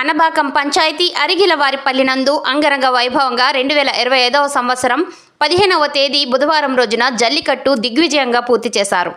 అనబాకం పంచాయతీ అరిగిలవారిపల్లి నందు అంగరంగ వైభవంగా రెండు వేల ఇరవై ఐదవ సంవత్సరం పదిహేనవ తేదీ బుధవారం రోజున జల్లికట్టు దిగ్విజయంగా పూర్తి చేశారు.